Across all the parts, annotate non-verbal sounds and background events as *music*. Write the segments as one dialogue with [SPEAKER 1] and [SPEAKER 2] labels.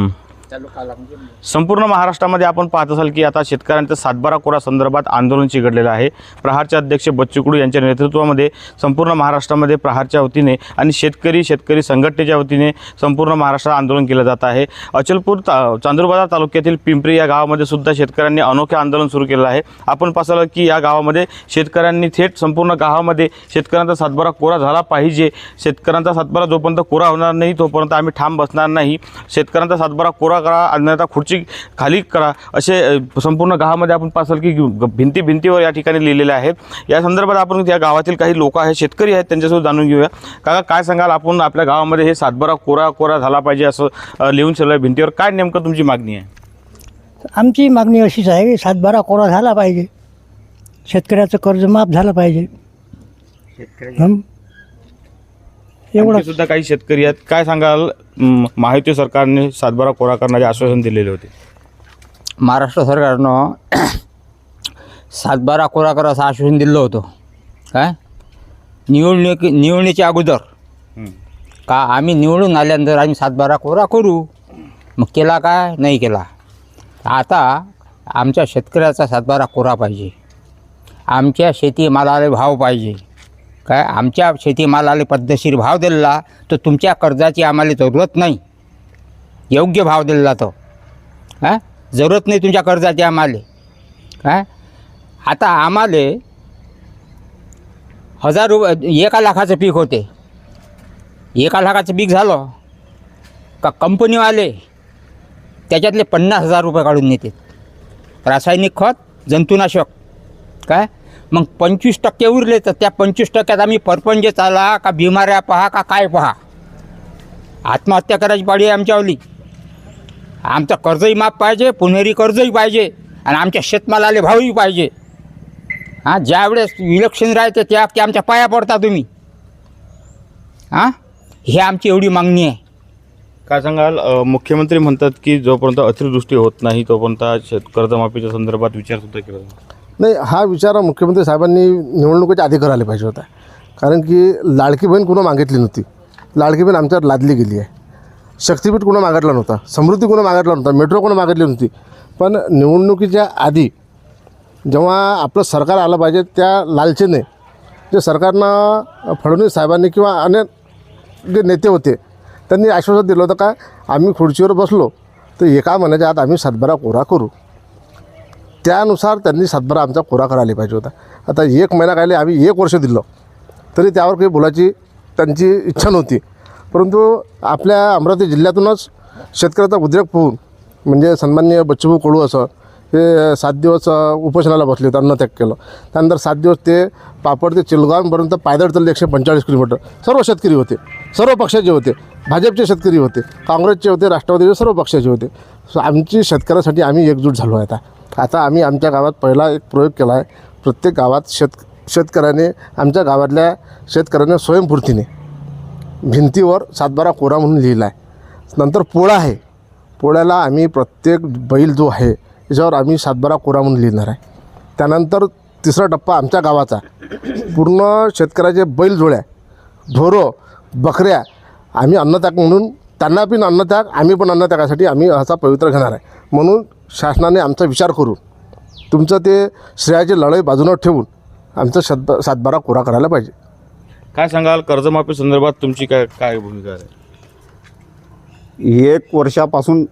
[SPEAKER 1] Mm. संपूर्ण महाराष्ट्रामध्ये आपण पाहत असाल की आता शेतकऱ्यांच्या सातबारा कोरा संदर्भात आंदोलन चिघडलेलं आहे. प्रहारचे अध्यक्ष बच्चू कडू यांच्या नेतृत्वामध्ये संपूर्ण महाराष्ट्रामध्ये प्रहारच्या वतीने आणि शेतकरी शेतकरी संघटनेच्या वतीने संपूर्ण महाराष्ट्रात आंदोलन केलं जात आहे. अचलपूर ता चांदूरबाजार तालुक्यातील पिंपरी या गावामध्ये सुद्धा शेतकऱ्यांनी अनोखे आंदोलन सुरू केलं आहे. आपण पाहसाल की या गावामध्ये शेतकऱ्यांनी थेट संपूर्ण गावामध्ये शेतकऱ्यांचा सातबारा कोरा झाला पाहिजे. शेतकऱ्यांचा सातबारा जोपर्यंत कोरा होणार नाही तोपर्यंत आम्ही ठाम बसणार नाही. शेतकऱ्यांचा सातबारा कोरा करा अन्यथा खुर्ची खाली करा असे संपूर्ण गावामध्ये आपण पाहसाल की भिंती भिंतीवर या ठिकाणी लिहिलेले आहेत. या संदर्भात आपण या गावातील काही लोक आहेत शेतकरी आहेत त्यांच्यासोबत जाणून घेऊया. काका काय सांगाल? आपण आपल्या गावामध्ये हे सातबारा कोरा कोरा झाला पाहिजे असं लिहून आहे भिंतीवर. काय नेमकं तुमची मागणी आहे?
[SPEAKER 2] आमची मागणी अशीच आहे की सातबारा कोरा झाला पाहिजे. शेतकऱ्याचं कर्ज माफ झालं पाहिजे? एवढं.
[SPEAKER 1] सुद्धा काही शेतकरी आहेत. काय सांगाल? म, महायुती सरकारने सातबारा कोरा करण्याचे आश्वासन दिलेले होते.
[SPEAKER 3] महाराष्ट्र सरकारनं *clears throat* सातबारा कोरा करा असं आश्वासन दिलं होतं. काय? निवडणूक निवडणुकीच्या अगोदर. का आम्ही निवडून आल्यानंतर आम्ही सातबारा कोरा करू? मग केला काय नाही केला. आता आमच्या शेतकऱ्याचा सातबारा कोरा पाहिजे. आमच्या शेतीमालाला भाव पाहिजे. काय? आमच्या शेतीमालाला पद्धतशीर भाव दिला तर तुमच्या कर्जाची आम्हाला जरूरत नाही. योग्य भाव दिला तो. हां? जरूरत नाही तुमच्या कर्जाची आम्हाला. काय आता आम्हाला हजार रुपये एका लाखाचं पीक होते. एका लाखाचं पीक झालं का कंपनीवाले त्याच्यातले पन्नास हजार रुपये काढून नेतात. रासायनिक खत जंतुनाशक. काय? मग पंचवीस टक्के उरले तर त्या पंचवीस टक्क्यात आम्ही परपंच चाला का बिमाऱ्या पहा का काय पहा. आत्महत्या करायची पाळी आहे आमच्यावली आमचं कर्जही माफ पाहिजे पुणेरी कर्जही पाहिजे आणि आमच्या शेतमालाले भावही पाहिजे. हां ज्यावेळेस इलेक्शन राहते त्या की आमच्या पाया पडता तुम्ही. हां ही आमची एवढी मागणी आहे.
[SPEAKER 1] काय सांगाल? मुख्यमंत्री म्हणतात की जोपर्यंत अतिवृष्टी होत नाही तोपर्यंत शेत कर्जमाफीच्या संदर्भात विचार सुद्धा केला
[SPEAKER 4] नाही हा विचार मुख्यमंत्री साहेबांनी निवडणुकीच्या आधी करायला पाहिजे होता. कारण की लाडकी बहीण कुणा मागितली नव्हती. लाडकी बहीण आमच्यावर लादली गेली आहे. शक्तीपीठ कुणा मागितला नव्हता. समृद्धी कुणा मागितला नव्हता. मेट्रो कुणा मागितली नव्हती. पण निवडणुकीच्या आधी जेव्हा आपलं सरकार आलं पाहिजे त्या लालचेने जे सरकारनं फडणवीस साहेबांनी किंवा अनेक जे नेते होते त्यांनी आश्वासन दिलं होतं का आम्ही खुर्चीवर बसलो तर एका महिन्याच्या आत आम्ही सातबारा कोरा करू. त्यानुसार त्यांनी सातबारा आमचा कोरा करायला पाहिजे होता. आता एक महिना कायले आम्ही एक वर्ष दिलं. तरी त्यावर काही बोलायची त्यांची इच्छा नव्हती. परंतु आपल्या अमरावती जिल्ह्यातूनच शेतकऱ्याचा उद्रेक पाहून म्हणजे सन्माननीय बच्चूभाऊ कडू असं हे सात दिवस उपोषणाला बसले होते अन्नत्याग केलं. त्यानंतर सात दिवस ते पापड ते चिलगावपर्यंत पायदळ चालले एकशे पंचेचाळीस किलोमीटर. सर्व शेतकरी होते. सर्व पक्षाचे होते. भाजपचे शेतकरी होते. काँग्रेसचे होते. राष्ट्रवादीचे सर्व पक्षाचे होते. सो आमची शेतकऱ्यासाठी आम्ही एकजूट झालो आहे आता. आता आम्ही आमच्या गावात पहिला एक प्रयोग केला आहे. प्रत्येक गावात शेत शेतकऱ्याने आमच्या गावातल्या शेतकऱ्याने स्वयंपूर्तीने भिंतीवर सातबारा कोरा म्हणून लिहिला आहे नंतर पोळा आहे. पोळ्याला आम्ही प्रत्येक बैल जो आहे त्याच्यावर आम्ही सातबारा कोरा म्हणून लिहिणार आहे. त्यानंतर तिसरा टप्पा आमच्या गावाचा. पूर्ण शेतकऱ्याचे बैल जोड्या ढोरं बकऱ्या आम्ही अन्नताक म्हणून त्यांना पण अन्नत्याग आम्ही पण अन्नत्यागासाठी आम्ही असा पवित्र घेणार आहे. म्हणून शासनाने आमचा विचार करून तुमचं ते श्रेयाची लढाई बाजूनं ठेवून आमचं सात सातबारा कोरा करायला पाहिजे.
[SPEAKER 1] काय सांगाल? कर्जमाफी संदर्भात तुमची काय काय भूमिका आहे?
[SPEAKER 5] एक वर्षापासून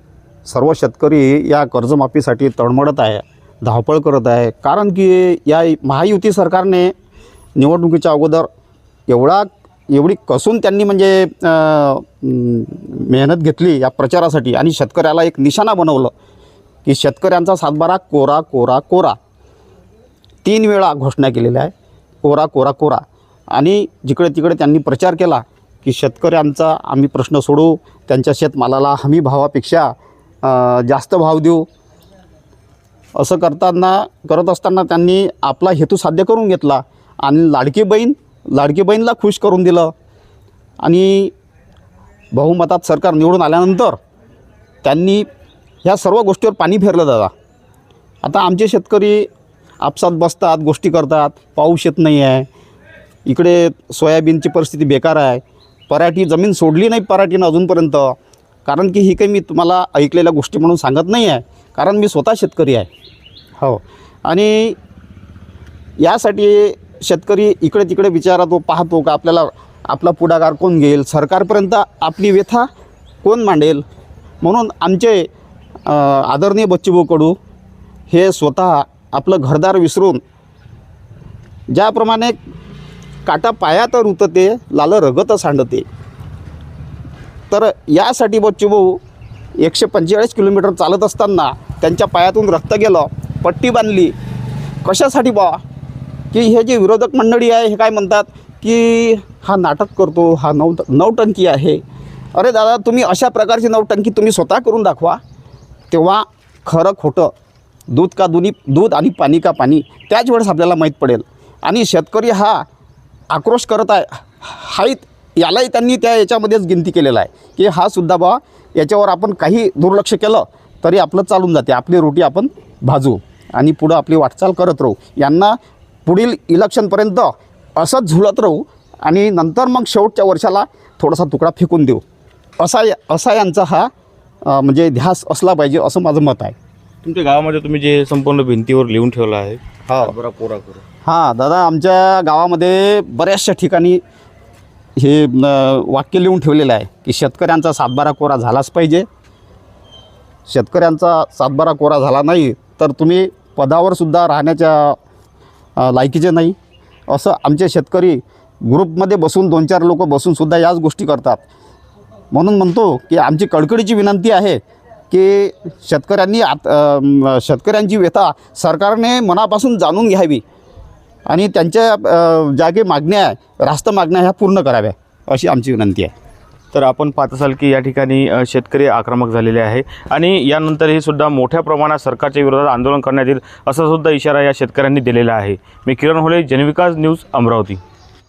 [SPEAKER 5] सर्व शेतकरी या कर्जमाफीसाठी तळमळत आहे धावपळ करत आहे. कारण की या महायुती सरकारने निवडणुकीच्या अगोदर एवढा एवढी कसून त्यांनी म्हणजे मेहनत घेतली या प्रचारासाठी आणि शेतकऱ्याला एक निशाणा बनवलं की शेतकऱ्यांचा सातबारा कोरा कोरा कोरा. तीन वेळा घोषणा केलेल्या आहे कोरा कोरा कोरा. आणि जिकडे तिकडे त्यांनी प्रचार केला की शेतकऱ्यांचा आम्ही प्रश्न सोडू त्यांच्या शेतमालाला हमी भावापेक्षा जास्त भाव देऊ. असं करताना करत असताना त्यांनी आपला हेतू साध्य करून घेतला. आणि लाडकी बहीण लाडकी बहीणला खुश करून दिलं. आणि बहुमतात सरकार निवडून आल्यानंतर त्यांनी ह्या सर्व गोष्टीवर पाणी फेरलं दादा. आता आमचे शेतकरी आपसात बसतात गोष्टी करतात. पाऊस येत नाही आहे इकडे सोयाबीनची परिस्थिती बेकार आहे. पराठी जमीन सोडली नाही पराठीनं अजूनपर्यंत. कारण की ही काही मी तुम्हाला ऐकलेल्या गोष्टी म्हणून सांगत नाही आहे कारण मी स्वतः शेतकरी आहे. हो. आणि यासाठी शेतकरी इकडे तिकडे विचारतो पाहतो का आपल्याला आपला पुढाकार कोण घेईल? सरकारपर्यंत आपली व्यथा कोण मांडेल? म्हणून आमचे आदरणीय बच्चूभाऊ कडू हे स्वतः आपलं घरदार विसरून ज्याप्रमाणे काटा पायात रुतते लाल रगत सांडते. तर यासाठी बच्चूभाऊ एकशे पंचेचाळीस किलोमीटर चालत असताना त्यांच्या पायातून रक्त गेलं पट्टी बांधली. कशासाठी बा? की हे जे विरोधक मंडळी आहे हे काय म्हणतात की हा नाटक करतो हा नऊ नवटंकी आहे. अरे दादा तुम्ही अशा प्रकारची नवटंकी तुम्ही स्वतः करून दाखवा. तेव्हा खरं खोटं दूध का दुनी दूध आणि पाणी का पाणी त्याच वेळेस आपल्याला माहीत पडेल. आणि शेतकरी हा आक्रोश करत आहे हाईत यालाही त्यांनी त्या याच्यामध्येच गिनती केलेला आहे की हा सुद्धा बा याच्यावर आपण काही दुर्लक्ष केलं तरी आपलं चालून जाते आपली रोटी आपण भाजू. आणि पुढं आपली वाटचाल करत राहू. यांना पुढील इलेक्शनपर्यंत असंच झुलत राहू आणि नंतर मग शेवटच्या वर्षाला थोडासा तुकडा फेकून देऊ. असा असा यांचा हा म्हणजे ध्यास असला पाहिजे असं माझं मत आहे.
[SPEAKER 1] तुमच्या गावामध्ये तुम्ही जे संपूर्ण भिंतीवर लिहून ठेवलं आहे सातबारा कोरा करू.
[SPEAKER 5] हां दादा आमच्या गावामध्ये बऱ्याचशा ठिकाणी हे वाक्य लिहून ठेवलेलं आहे की शेतकऱ्यांचा सातबारा कोरा झालाच पाहिजे. शेतकऱ्यांचा सातबारा कोरा झाला नाही तर तुम्ही पदावर सुद्धा राहण्याच्या लायकीचे नाही. असं आमचे शेतकरी ग्रुपमध्ये बसून दोन चार लोक बसूनसुद्धा याच गोष्टी करतात. म्हणून म्हणतो की आमची कडकडीची विनंती आहे की शेतकऱ्यांनी आत शेतकऱ्यांची व्यथा सरकारने मनापासून जाणून घ्यावी आणि त्यांच्या ज्या काही मागण्या आहे रास्त मागण्या ह्या पूर्ण कराव्या अशी आमची विनंती आहे.
[SPEAKER 1] तर आपण पाहत असाल की या ठिकाणी शेतकरी आक्रमक झालेले आहे. आणि यानंतरही सुद्धा मोठ्या प्रमाणात सरकारच्या विरोधात आंदोलन करण्यात येईल असा सुद्धा इशारा या शेतकऱ्यांनी दिलेला आहे. मी किरण होले जनविकास न्यूज अमरावती.